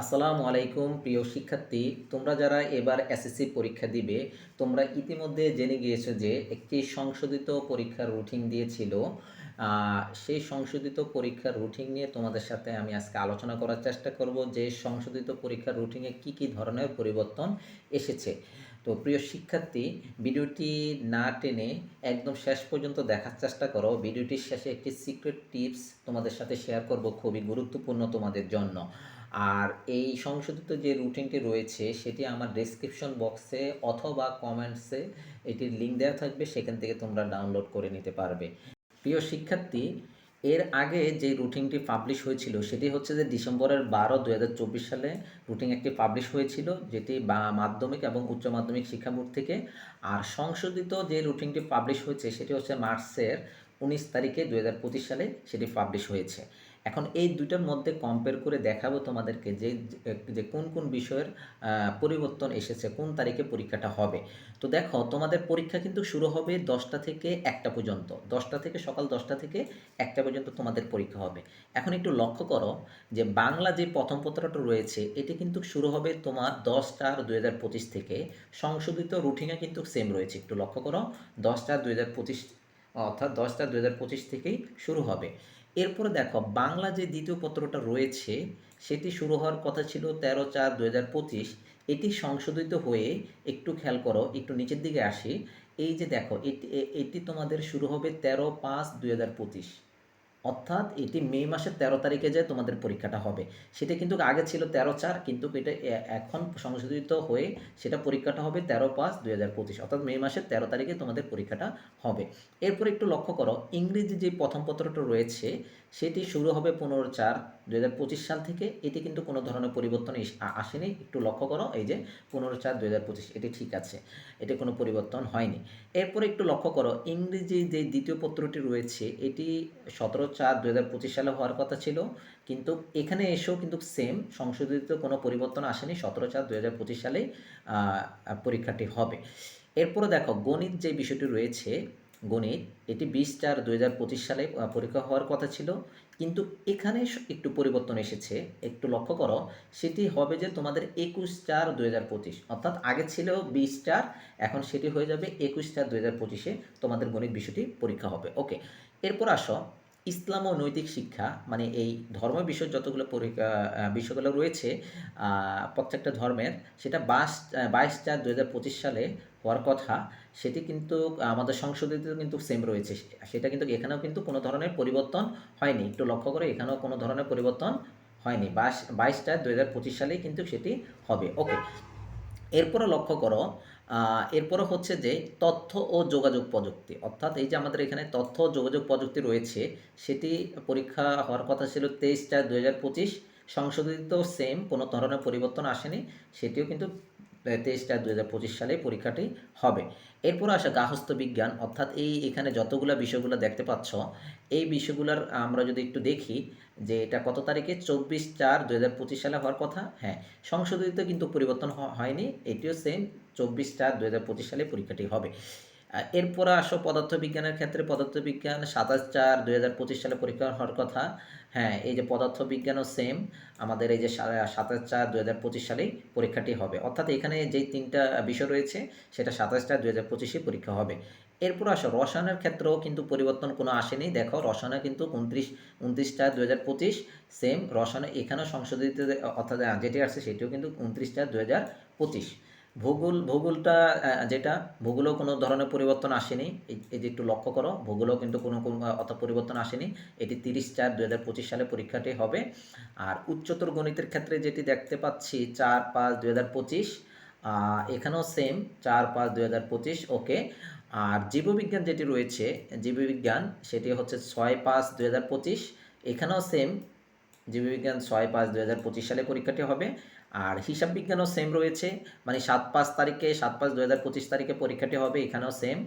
আসসালামু আলাইকুম, প্রিয় শিক্ষার্থী। তোমরা যারা এবার এসএসসি পরীক্ষা দিবে, তোমরা ইতিমধ্যে জেনে গিয়েছো যে একটি সংশোধিত পরীক্ষার রুটিন দিয়েছিল। সেই সংশোধিত পরীক্ষার রুটিন নিয়ে তোমাদের সাথে আমি আজকে আলোচনা করার চেষ্টা করব যে সংশোধিত পরীক্ষার রুটিনে কি কি ধরনের পরিবর্তন এসেছে। তো প্রিয় শিক্ষার্থী, ভিডিওটি না টেনে একদম শেষ পর্যন্ত দেখার চেষ্টা করো। ভিডিওটির শেষে একটি সিক্রেট টিপস তোমাদের সাথে শেয়ার করব, খুবই গুরুত্বপূর্ণ তোমাদের জন্য। আর এই সংশোধিত যে রুটিনটি রয়েছে, সেটি আমার ডেসক্রিপশন বক্সে অথবা কমেন্টসে এটির লিঙ্ক দেওয়া থাকবে, সেখান থেকে তোমরা ডাউনলোড করে নিতে পারবে। প্রিয় শিক্ষার্থী, এর আগে যে রুটিনটি পাবলিশ হয়েছিল, সেটি হচ্ছে যে ডিসেম্বরের বারো দু সালে রুটিন একটি পাবলিশ হয়েছিল, যেটি বা মাধ্যমিক এবং উচ্চ মাধ্যমিক শিক্ষা বোর্ড থেকে। আর সংশোধিত যে রুটিনটি পাবলিশ হয়েছে, সেটি হচ্ছে মার্চের উনিশ তারিখে দু হাজার পঁচিশ সালে সেটি পাবলিশ হয়েছে। এখন এই দুইটার মধ্যে কম্পেয়ার করে দেখাবো তোমাদেরকে যে যে কোন কোন বিষয়ের পরিবর্তন এসেছে, কোন তারিখে পরীক্ষাটা হবে। তো দেখো, তোমাদের পরীক্ষা কিন্তু শুরু হবে দশটা থেকে একটা পর্যন্ত। দশটা থেকে সকাল দশটা থেকে একটা পর্যন্ত তোমাদের পরীক্ষা হবে। এখন একটু লক্ষ্য করো যে বাংলা যে প্রথম পত্রটা রয়েছে, এটি কিন্তু শুরু হবে তোমার দশ চার দুই হাজার পঁচিশ থেকে। সংশোধিত রুটিনে কিন্তু সেম রয়েছে। একটু লক্ষ্য করো দশ চার দুই হাজার পঁচিশ, অর্থাৎ দশ চার দুই হাজার পঁচিশ থেকেই শুরু হবে। এরপরে দেখো, বাংলা যে দ্বিতীয় পত্রটা রয়েছে, সেটি শুরু হওয়ার কথা ছিল তেরো চার দু এটি সংশোধিত হয়ে, একটু খেয়াল করো, একটু নিচের দিকে আসি। এই যে দেখো, এটি এটি তোমাদের শুরু হবে তেরো পাঁচ দুই হাজার পঁচিশ। অর্থাৎ এটি মে মাসের তেরো তারিখে যে তোমাদের পরীক্ষাটা হবে। সেটা কিন্তু আগে ছিল তেরো চার, কিন্তু এটা এখন সংশোধিত হয়ে সেটা পরীক্ষাটা হবে তেরো পাঁচ দুই হাজার পঁচিশ, অর্থাৎ মে মাসের তেরো তারিখে তোমাদের পরীক্ষাটা হবে। এরপর একটু লক্ষ্য করো, ইংরেজি যে প্রথম পত্রটা রয়েছে, সেটি শুরু হবে পনেরো চার দুই হাজার পঁচিশ সাল থেকে এটি কিন্তু কোনো ধরনের পরিবর্তন আসেনি। একটু লক্ষ্য করো, এই যে পনেরো চার পঁচিশ, এটি ঠিক আছে এটি কোনো পরিবর্তন হয়নি। এরপরে একটু লক্ষ্য করো, ইংরেজি যে দ্বিতীয় পত্রটি রয়েছে, এটি সতেরো চার দু সালে হওয়ার কথা ছিল, কিন্তু এখানে এসেও কিন্তু সেম সংশোধিত কোনো পরিবর্তন আসেনি, সতেরো চার দু সালেই পরীক্ষাটি হবে। এরপরে দেখো, গণিত যে বিষয়টি রয়েছে, গণিত, এটি বিশ চার দু সালে পরীক্ষা হওয়ার কথা ছিল কিন্তু এখানে একটু পরিবর্তন এসেছে, একটু লক্ষ্য করো, সেটি হবে যে তোমাদের একুশ চার দুই হাজার পঁচিশ, অর্থাৎ আগে ছিল বিশ চার, এখন সেটি হয়ে যাবে একুশ চার দুই হাজার পঁচিশে তোমাদের গণিত বিষয়টি পরীক্ষা হবে। ওকে, এরপর আসো। ইসলাম ও নৈতিক শিক্ষা মানে এই ধর্ম বিষয় যতগুলো বিষয়গুলো রয়েছে প্রত্যেকটা ধর্মের, সেটা বাইশ বাইশ চার দু হাজার পঁচিশ সালে হওয়ার কথা, সেটি কিন্তু আমাদের সংশোধিত কিন্তু সেম রয়েছে। সেটা কিন্তু এখানেও কিন্তু কোনো ধরনের পরিবর্তন হয়নি। একটু লক্ষ্য করে, এখানেও কোনো ধরনের পরিবর্তন হয়নি। বাইশ বাইশ চার দু সালেই কিন্তু সেটি হবে। ওকে এরপরে লক্ষ্য করো এরপরে হচ্ছে যে তথ্য ও যোগাযোগ প্রযুক্তি। অর্থাৎ এই যে আমাদের এখানে তথ্য ও যোগাযোগ প্রযুক্তি রয়েছে, সেটি পরীক্ষা হওয়ার কথা ছিল তেইশ চার দু সংশোধিত সেম কোনো ধরনের পরিবর্তন আসেনি। সেটিও কিন্তু তেইশ চার দু হাজার পঁচিশ সালে পরীক্ষাটি হবে। এরপর আসা গার্হস্থ্য বিজ্ঞান, অর্থাৎ এই এখানে যতগুলো বিষয়গুলো দেখতে পাচ্ছ, এই বিষয়গুলোর আমরা যদি একটু দেখি যে এটা কত তারিখে? চব্বিশ চার দু হাজার পঁচিশ সালে হওয়ার কথা? হ্যাঁ সংশোধিত কিন্তু পরিবর্তন হয়নি, এটিও সেম চব্বিশ চার দু হাজার পঁচিশ সালে পরীক্ষাটি হবে। এরপরে আসো পদার্থবিজ্ঞানের ক্ষেত্রে। পদার্থবিজ্ঞান সাতাশ চার দুই হাজার পঁচিশ সালে পরীক্ষা হওয়ার কথা। হ্যাঁ এই যে পদার্থবিজ্ঞানও সেম আমাদের এই যে সাতাশ চার দুই হাজার পঁচিশ সালেই পরীক্ষাটি হবে। অর্থাৎ এখানে যেই তিনটা বিষয় রয়েছে, সেটা সাতাশ চার দুই হাজার পঁচিশে পরীক্ষা হবে। এরপর আসো, রসায়নের ক্ষেত্রেও কিন্তু পরিবর্তন কোনো আসেনি। দেখো, রসায়নে কিন্তু উনত্রিশ উনত্রিশ চার দুই হাজার পঁচিশ সেম রসায়নে এখানেও সংশোধিত, অর্থাৎ যেটি আসছে সেটিও কিন্তু উনত্রিশ চার দুই হাজার পঁচিশ। ভূগোল, ভূগোলটা যেটা, ভূগোলেও কোনো ধরনের পরিবর্তন আসেনি। এই যে একটু লক্ষ্য করো, ভূগোলেও কিন্তু কোনো কোনো অত পরিবর্তন আসেনি। এটি তিরিশ চার দু হাজার পঁচিশ সালে পরীক্ষাটি হবে। আর উচ্চতর গণিতের ক্ষেত্রে যেটি দেখতে পাচ্ছি, চার পাঁচ দু হাজার পঁচিশ এখানেও সেম চার পাঁচ দু হাজার পঁচিশ ওকে আর জীববিজ্ঞান যেটি রয়েছে, জীববিজ্ঞান, সেটি হচ্ছে ছয় পাঁচ দু হাজার পঁচিশ, এখানেও সেম জীববিজ্ঞান ছয় পাঁচ দু হাজার পঁচিশ সালে পরীক্ষাটি হবে। আর হিসাব বিজ্ঞানও সেম রয়েছে। মানে সাত পাঁচ তারিখে, সাত পাঁচ দু হাজার পঁচিশ তারিখে পরীক্ষাটি হবে, এখানেও সেম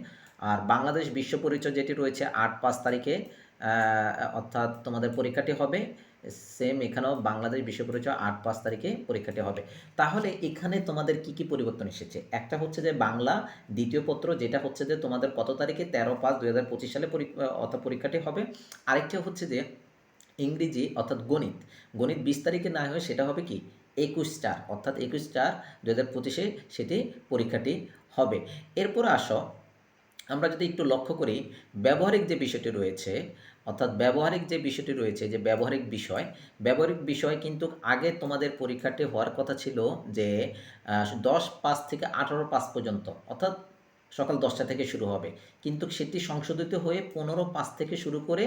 আর বাংলাদেশ বিশ্ব পরিচয় যেটি রয়েছে, আট পাঁচ তারিখে অর্থাৎ তোমাদের পরীক্ষাটি হবে। সেম এখানেও বাংলাদেশ বিশ্ব পরিচয় আট পাঁচ তারিখে পরীক্ষাটি হবে। তাহলে এখানে তোমাদের কি কি পরিবর্তন এসেছে? একটা হচ্ছে যে বাংলা, দ্বিতীয় পত্র যেটা হচ্ছে যে তোমাদের কত তারিখে? তেরো পাঁচ দু হাজার পঁচিশ সালে অর্থাৎ পরীক্ষাটি হবে। আরেকটা হচ্ছে যে ইংরেজি, অর্থাৎ গণিত। গণিত বিশ তারিখে না হয়ে, সেটা হবে কি? একুশটার অর্থাৎ একুশটার দু হাজার পঁচিশে সেটি পরীক্ষাটি হবে। এরপর আসো, আমরা যদি একটু লক্ষ্য করি, ব্যবহারিক যে বিষয়টি রয়েছে, অর্থাৎ ব্যবহারিক যে বিষয়টি রয়েছে, যে ব্যবহারিক বিষয় ব্যবহারিক বিষয় কিন্তু আগে তোমাদের পরীক্ষাটি হওয়ার কথা ছিল যে দশ পাঁচ থেকে আঠারো পাঁচ পর্যন্ত, অর্থাৎ সকাল দশটা থেকে শুরু হবে। কিন্তু সেটি সংশোধিত হয়ে পনেরো পাঁচ থেকে শুরু করে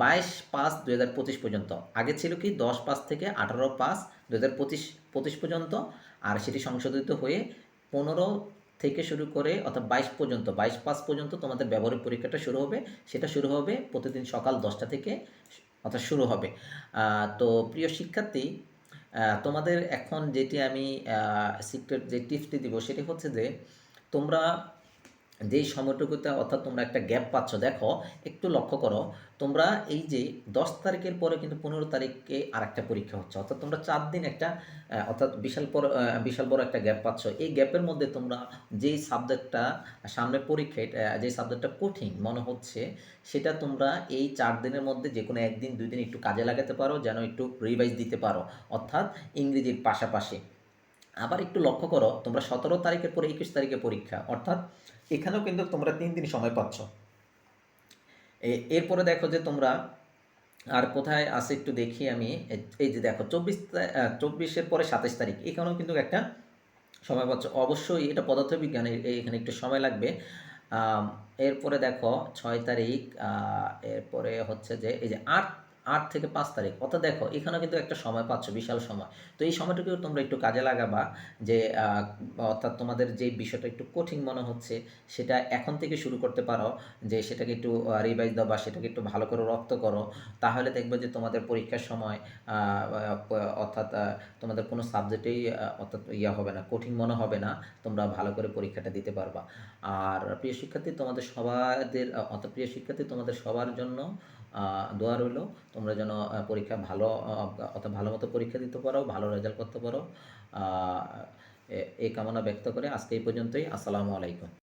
বাইশ পাঁচ দু হাজার পঁচিশ পর্যন্ত। আগে ছিল কি দশ পাঁচ থেকে আঠারো পাঁচ দু হাজার পঁচিশ পঁচিশ পর্যন্ত, আর সেটি সংশোধিত হয়ে পনেরো থেকে শুরু করে অর্থাৎ বাইশ পর্যন্ত, বাইশ পাঁচ পর্যন্ত তোমাদের ব্যবহারিক পরীক্ষাটা শুরু হবে। সেটা শুরু হবে প্রতিদিন সকাল দশটা থেকে অর্থাৎ শুরু হবে। তো প্রিয় শিক্ষার্থী তোমাদের এখন যেটি আমি সিক্রেট যে টিপসটি দিব সেটি হচ্ছে যে, তোমরা যেই সময়টুকুতে অর্থাৎ তোমরা একটা গ্যাপ পাচ্ছ, দেখো, একটু লক্ষ্য করো, তোমরা এই যে দশ তারিখের পরে কিন্তু পনেরো তারিখে আর একটা পরীক্ষা হচ্ছে। অর্থাৎ তোমরা চার দিন একটা অর্থাৎ বিশাল বড় বিশাল বড় একটা গ্যাপ পাচ্ছ। এই গ্যাপের মধ্যে তোমরা যেই সাবজেক্টটা সামনে পরীক্ষায় যে সাবজেক্টটা কঠিন মনে হচ্ছে, সেটা তোমরা এই চার দিনের মধ্যে যে কোনো একদিন, দুই দিন একটু কাজে লাগাতে পারো, যেন একটু রিভাইজ দিতে পারো। অর্থাৎ ইংরেজির পাশাপাশি। আবার একটু লক্ষ্য করো, তোমরা সতেরো তারিখের পরে একুশ তারিখে পরীক্ষা, অর্থাৎ এখানেও কিন্তু তোমরা তিন দিন সময় পাচ্ছ। এরপরে দেখো যে তোমরা আর কোথায় আছে একটু দেখি আমি। এই যে দেখো, চব্বিশ চব্বিশের পরে সাতাশ তারিখ, এখানেও কিন্তু একটা সময় পাচ্ছ। অবশ্যই এটা পদার্থবিজ্ঞানের এখানে একটু সময় লাগবে। এরপরে দেখো ছয় তারিখ এরপরে হচ্ছে যে, এই যে আট আট থেকে পাঁচ তারিখ। অর্থাৎ দেখো এখানে কিন্তু একটা সময় পাচ্ছ, বিশাল সময়। তো এই সময়টুকু তোমরা একটু কাজে লাগাবা যে অর্থাৎ তোমাদের যে বিষয়টা একটু কঠিন মনে হচ্ছে, সেটা এখন থেকে শুরু করতে পারো, যে সেটাকে একটু রিভাইজ দাও বা সেটাকে একটু ভালো করে রপ্ত করো। তাহলে দেখবে যে তোমাদের পরীক্ষার সময় অর্থাৎ তোমাদের কোনো সাবজেক্টেই অর্থাৎ ইয়া হবে না, কঠিন মনে হবে না, তোমরা ভালো করে পরীক্ষাটা দিতে পারবা। আর প্রিয় শিক্ষার্থী, তোমাদের সবাদের, অর্থাৎ প্রিয় শিক্ষার্থী, তোমাদের সবার জন্য দোয়া রইল। তোমরা যেন পরীক্ষা ভালো অর্থাৎ ভালো মতো পরীক্ষা দিতে পারো, ভালো রেজাল্ট করতে পারো। এই কামনা ব্যক্ত করে আজকে এই পর্যন্তই। আসসালামু আলাইকুম।